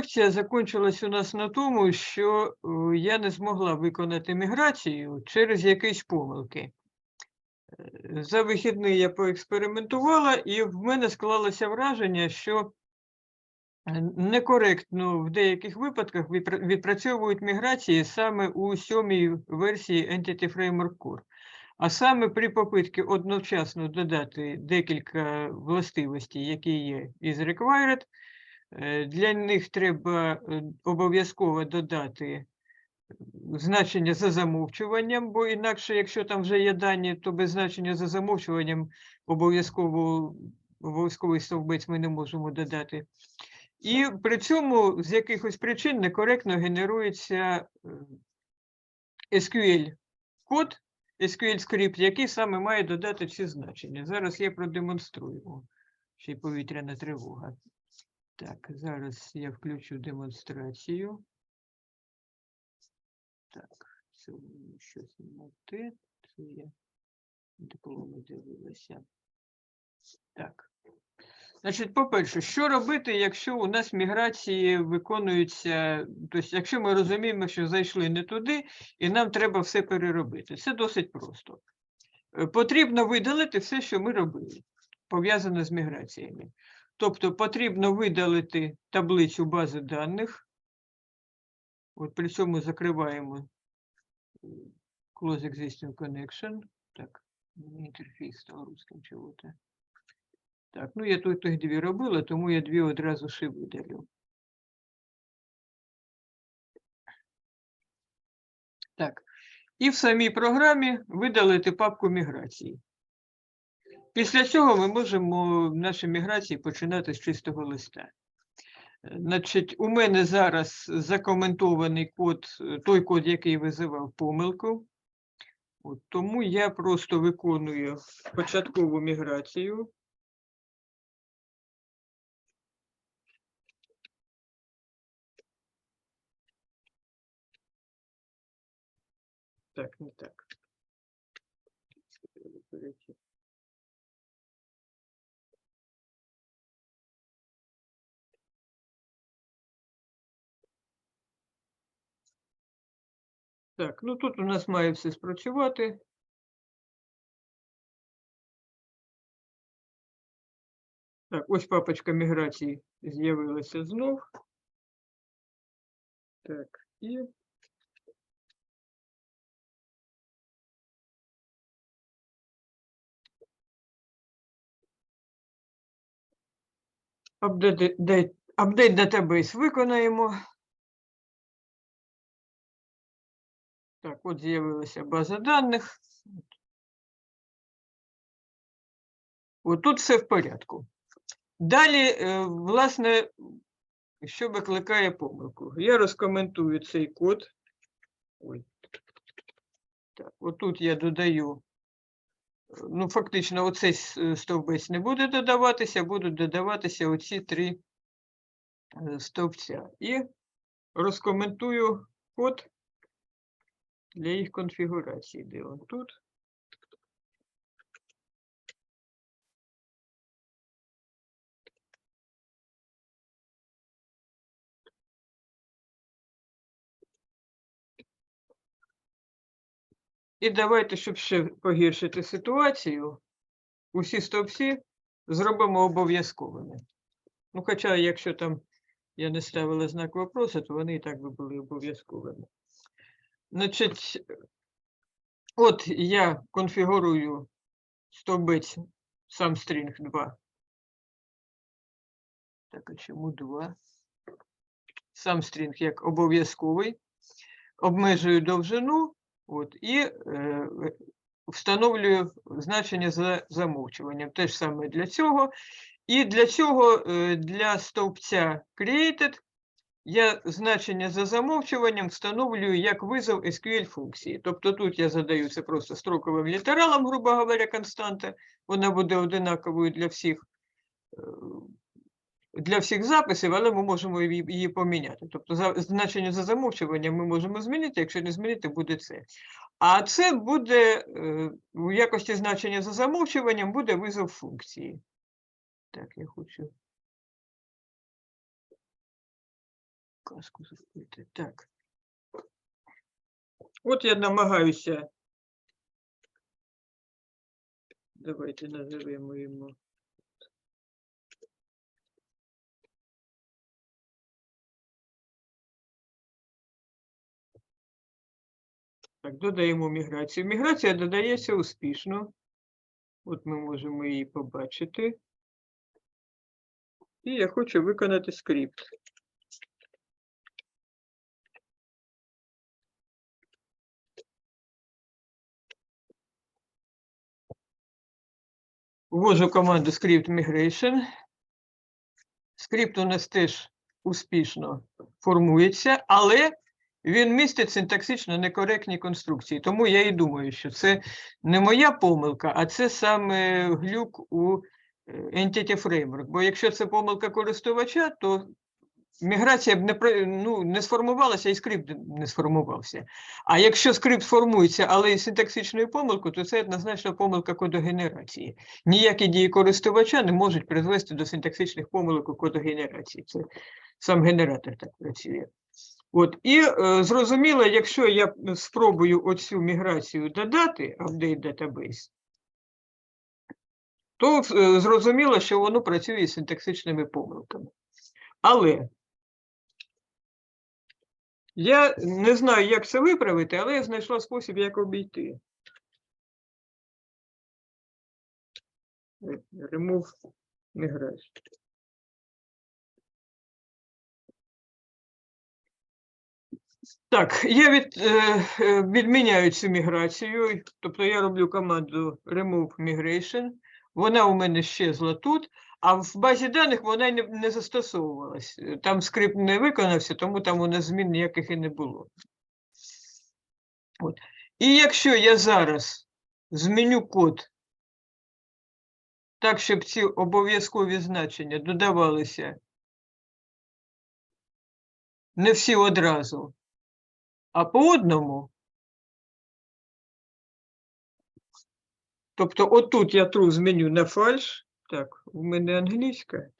корекція закінчилась у нас на тому, що е, я не змогла виконати міграцію через якісь помилки. Е, За вихідний я поекспериментувала, і в мене склалося враження, що е, некоректно в деяких випадках відпрацьовують міграції саме у сьомій версії Entity Framework Core. А саме при попитці одночасно додати декілька властивостей, які є із required, для них треба е, обов'язково додати е, значення за замовчуванням, бо інакше, якщо там вже є дані, то без значення за замовчуванням обов'язково обов'язковий стовбець ми не можемо додати. І при цьому з якихось причин некоректно генерується е, SQL-код, SQL-скрипт, який саме має додати ці значення. Зараз я продемонструю. Ще й повітряна тривога. Так, зараз я включу демонстрацію. Так, це щось не те. Це я дипломи дивилася. Так. Значить, по-перше, що робити, якщо у нас міграції виконуються, тобто, якщо ми розуміємо, що зайшли не туди, і нам треба все переробити. Це досить просто. Е, Потрібно видалити все, що ми робили, пов'язане з міграціями. Тобто потрібно видалити таблицю бази даних. От при цьому закриваємо е, Close Existing Connection. Так, інтерфейс став русским чого-то. Так, ну я тут їх дві робила, тому я дві одразу ще видалю. Так, і в самій програмі видалити папку міграції. Після цього ми можемо наші міграції починати з чистого листа. Значить, у мене зараз закоментований код, той код, який визивав помилку. От, тому я просто виконую початкову міграцію. Так, не так. Так, ну тут у нас має все спрацювати. Так, ось папочка міграції з'явилася знов. Так, і апдейт, дей- апдейт database виконаємо. Так, от з'явилася база даних. От тут все в порядку. Далі, е, власне, що викликає помилку? Я розкоментую цей код. Ой. Так, отут я додаю. е, Ну, фактично, оцей е, стовбець не буде додаватися, будуть додаватися оці три стовпця. І розкоментую код для їх конфігурації. Де він тут? І давайте, щоб ще погіршити ситуацію, усі стовпці зробимо обов'язковими. Ну, хоча, якщо там я не ставила знак вопросу, то вони і так би були обов'язковими. Значить, от я конфігурую стовбець сам стрінг 2. Так, а чому 2? Сам стрінг як обов'язковий. Обмежую довжину от, і е, встановлюю значення за замовчуванням. Те ж саме для цього. І для цього е, для стовпця created я значення за замовчуванням встановлюю як визов SQL функції. Тобто тут я задаю це просто строковим літералом, грубо говоря, константа. Вона буде одинаковою для всіх, е, для всіх записів, але ми можемо її, поміняти. Тобто значення за замовчуванням ми можемо змінити, якщо не змінити, буде це. А це буде е, в якості значення за замовчуванням буде визов функції. Так, я хочу підказку зробити. Так. От я намагаюся. Давайте називемо йому. Так, додаємо міграцію. Міграція додається успішно. От ми можемо її побачити. І я хочу виконати скрипт. Ввожу команду script migration. Скрипт у нас теж успішно формується, але він містить синтаксично некоректні конструкції. Тому я і думаю, що це не моя помилка, а це саме глюк у е, Entity Framework. Бо якщо це помилка користувача, то міграція б не, ну, не сформувалася і скрипт не сформувався. А якщо скрипт формується, але із синтаксичною помилкою, то це однозначно помилка кодогенерації. Ніякі дії користувача не можуть призвести до синтаксичних помилок у кодогенерації. Це сам генератор так працює. От, і е, зрозуміло, якщо я спробую оцю міграцію додати, update database, то е, зрозуміло, що воно працює з синтаксичними помилками. Але я не знаю, як це виправити, але я знайшла спосіб, як обійти. Remove migration. Так, я від, е, е, відміняю цю міграцію, тобто я роблю команду remove migration. Вона у мене щезла тут, а в базі даних вона не, не застосовувалась. Там скрипт не виконався, тому там у нас змін ніяких і не було. От. І якщо я зараз зміню код так, щоб ці обов'язкові значення додавалися не всі одразу, а по одному. Тобто отут я true зміню на фальш. Так, у мене англійська.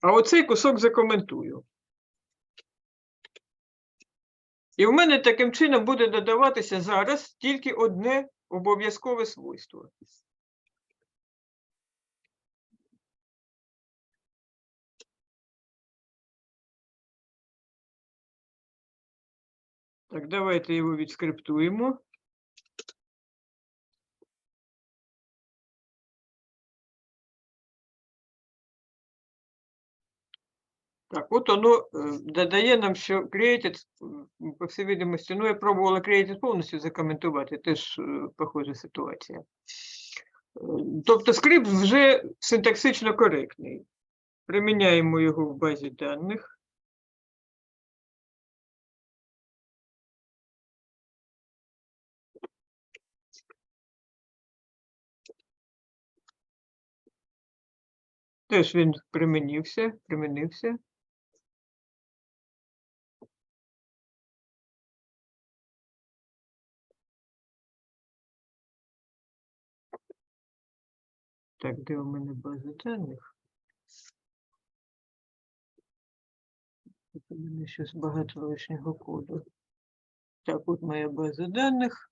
А оцей кусок закоментую. І в мене таким чином буде додаватися зараз тільки одне обов'язкове свойство. Так, давайте його відскриптуємо. Так, от воно е, додає нам, що created, по всій видимості, ну я пробувала created повністю закоментувати, теж е, похожа ситуація. Е, Тобто скрипт вже синтаксично коректний. Приміняємо його в базі даних. Теж він примінився, примінився. Так, де у мене база даних? Тут у мене щось багато лишнього коду. Так, от моя база даних.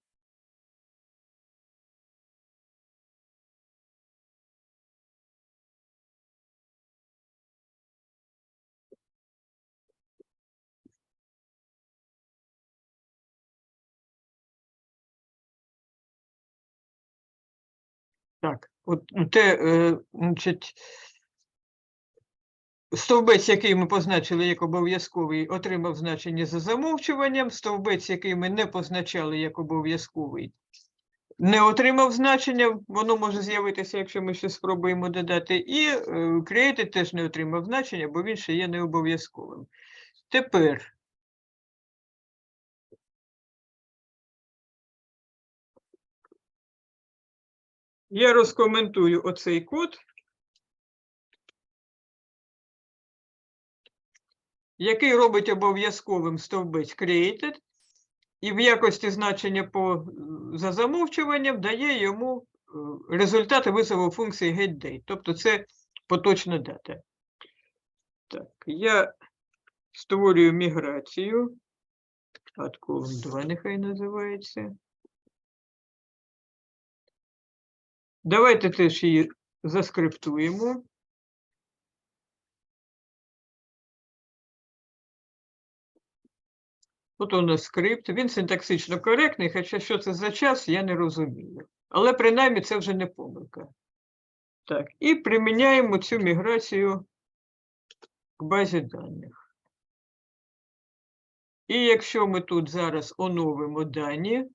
Так, от ну, те, е, значить, стовбець, який ми позначили як обов'язковий, отримав значення за замовчуванням. Стовбець, який ми не позначали як обов'язковий, не отримав значення. Воно може з'явитися, якщо ми ще спробуємо додати. І е, created теж не отримав значення, бо він ще є не обов'язковим. Тепер я розкоментую оцей код. який робить обов'язковим стовбець created, і в якості значення по, е, за замовчуванням дає йому е, результати визову функції getDate, тобто це поточна дата. Так, я створюю міграцію. Отколом 2 нехай називається. Давайте теж її заскриптуємо. От у нас скрипт, він синтаксично коректний, хоча що це за час, я не розумію. Але принаймні це вже не помилка. Так, і приміняємо цю міграцію к базі даних. І якщо ми тут зараз оновимо дані,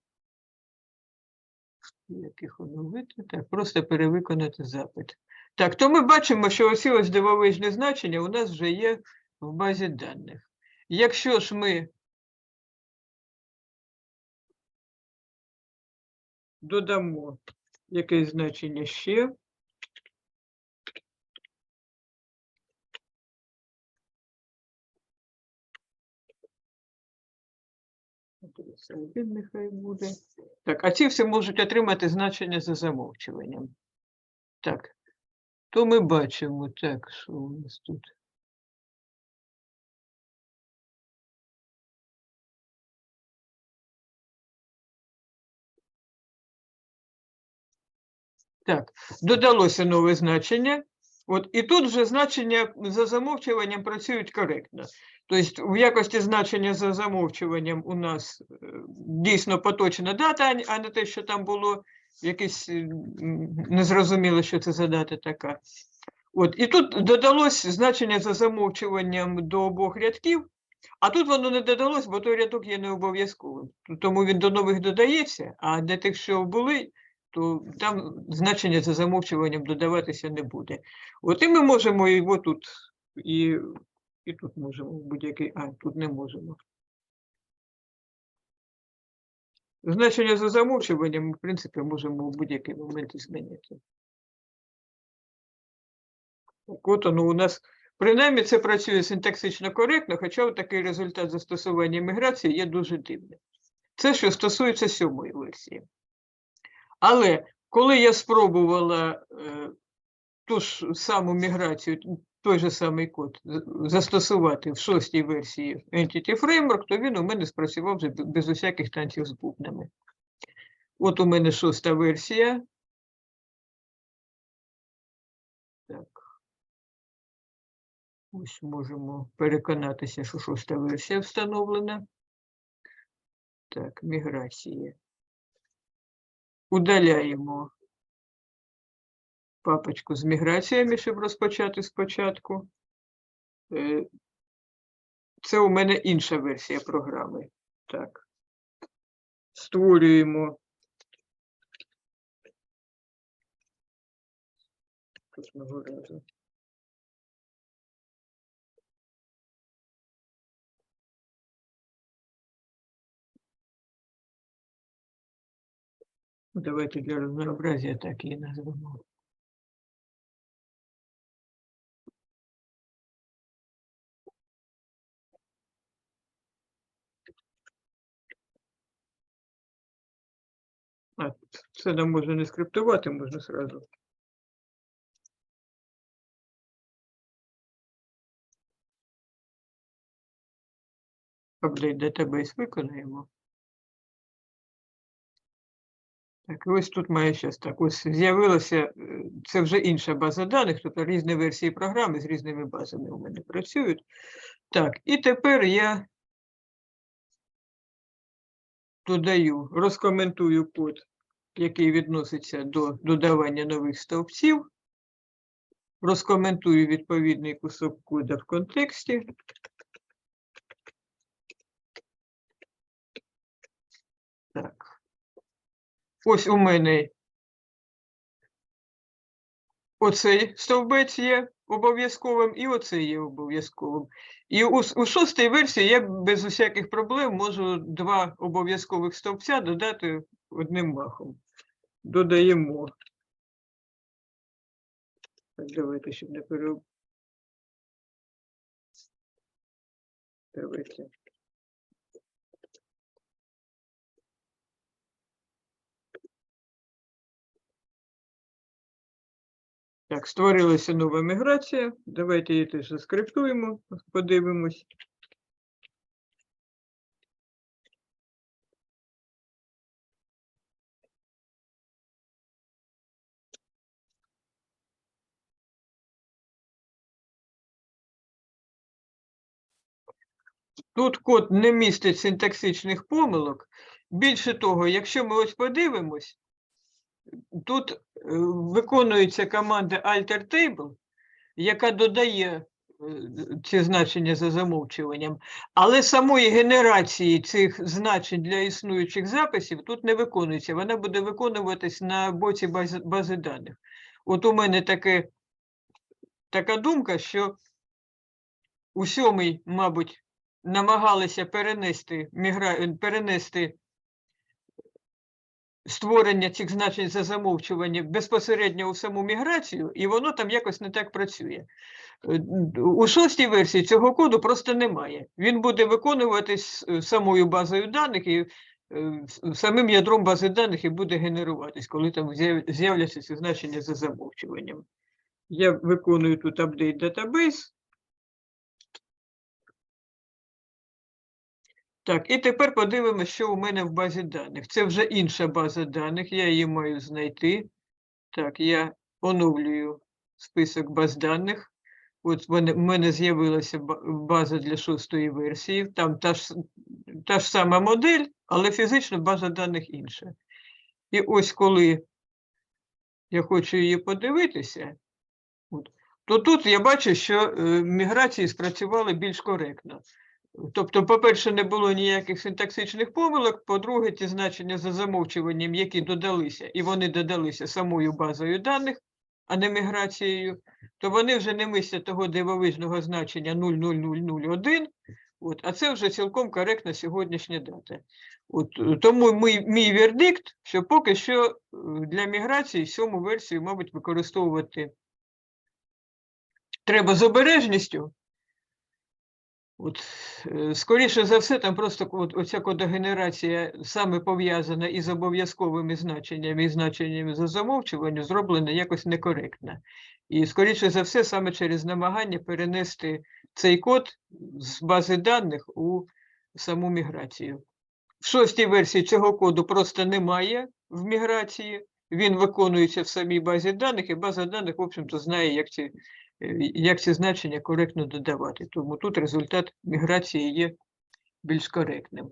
як їх оновити? Так, просто перевиконати запит. Так, то ми бачимо, що ось ось дивовижне значення у нас вже є в базі даних. Якщо ж ми додамо якесь значення ще, Це один нехай буде. Так, а ці всі можуть отримати значення за замовчуванням. Так, то ми бачимо, так, що у нас тут. Так, додалося нове значення. От, і тут вже значення за замовчуванням працюють коректно. Тобто, в якості значення за замовчуванням у нас е, дійсно поточна дата, а не те, що там було якесь е, незрозуміло, що це за дата така. От, і тут додалось значення за замовчуванням до обох рядків, а тут воно не додалось, бо той рядок є не обов'язковим. Тому він до нових додається, а для тих, що були, то там значення за замовчуванням додаватися не буде. От і ми можемо його тут і, і тут можемо будь-який, а тут не можемо. Значення за замовчуванням, ми, в принципі, можемо в будь-який момент змінити. От воно у нас, принаймні, це працює синтаксично коректно, хоча такий результат застосування міграції є дуже дивним. Це що стосується сьомої версії. Але коли я спробувала е, ту ж саму міграцію, той же самий код застосувати в шостій версії Entity Framework, то він у мене спрацював без усяких танців з бубнами. От у мене шоста версія. Так. Ось можемо переконатися, що шоста версія встановлена. Так, міграція. Удаляємо папочку з міграціями, щоб розпочати спочатку. Е, Це у мене інша версія програми. Так. Створюємо. Кожного разу. Давайте для разнообразия так її назвемо. А, це нам можна не скриптувати, можна сразу. Update database виконаємо. Так, ось тут має щас так. Ось з'явилося, е, це вже інша база даних, тобто різні версії програми з різними базами у мене працюють. Так, і тепер я додаю, розкоментую код, який відноситься до додавання нових стовпців. Розкоментую відповідний кусок кода в контексті. Так. Ось у мене оцей стовбець є обов'язковим, і оцей є обов'язковим. І у, у шостій версії я без усяких проблем можу два обов'язкових стовпця додати одним махом. Додаємо. Давайте, щоб не пере... Давайте. Так, створилася нова міграція. Давайте її теж заскриптуємо, подивимось. Тут код не містить синтаксичних помилок. Більше того, якщо ми ось подивимось, тут е, виконується команда alter table, яка додає е, ці значення за замовчуванням, але самої генерації цих значень для існуючих записів тут не виконується. Вона буде виконуватись на боці бази, бази даних. От у мене таке, така думка, що у сьомий, мабуть, намагалися перенести, мігра... перенести створення цих значень за замовчування безпосередньо у саму міграцію, і воно там якось не так працює. Е, У шостій версії цього коду просто немає. Він буде виконуватись е, самою базою даних і е, самим ядром бази даних і буде генеруватись, коли там з'являться ці значення за замовчуванням. Я виконую тут update database. Так, і тепер подивимося, що у мене в базі даних. Це вже інша база даних, я її маю знайти. Так, я оновлюю список баз даних. От в мене, з'явилася база для шостої версії. Там та ж, та ж сама модель, але фізично база даних інша. І ось коли я хочу її подивитися, от, то тут я бачу, що е, міграції спрацювали більш коректно. Тобто, по-перше, не було ніяких синтаксичних помилок, по-друге, ті значення за замовчуванням, які додалися, і вони додалися самою базою даних, а не міграцією, то вони вже не містять того дивовижного значення 00001, от, а це вже цілком коректна сьогоднішня дата. От, тому мій, мій вердикт, що поки що е, для міграції сьому версію, мабуть, використовувати треба з обережністю, От, е, скоріше за все, там просто от, оця кодогенерація саме пов'язана із обов'язковими значеннями і значеннями за замовчуванням, зроблена якось некоректно. І, скоріше за все, саме через намагання перенести цей код з бази даних у саму міграцію. В шостій версії цього коду просто немає в міграції, він виконується в самій базі даних, і база даних, в общем-то, знає, як ці як ці значення коректно додавати. Тому тут результат міграції є більш коректним.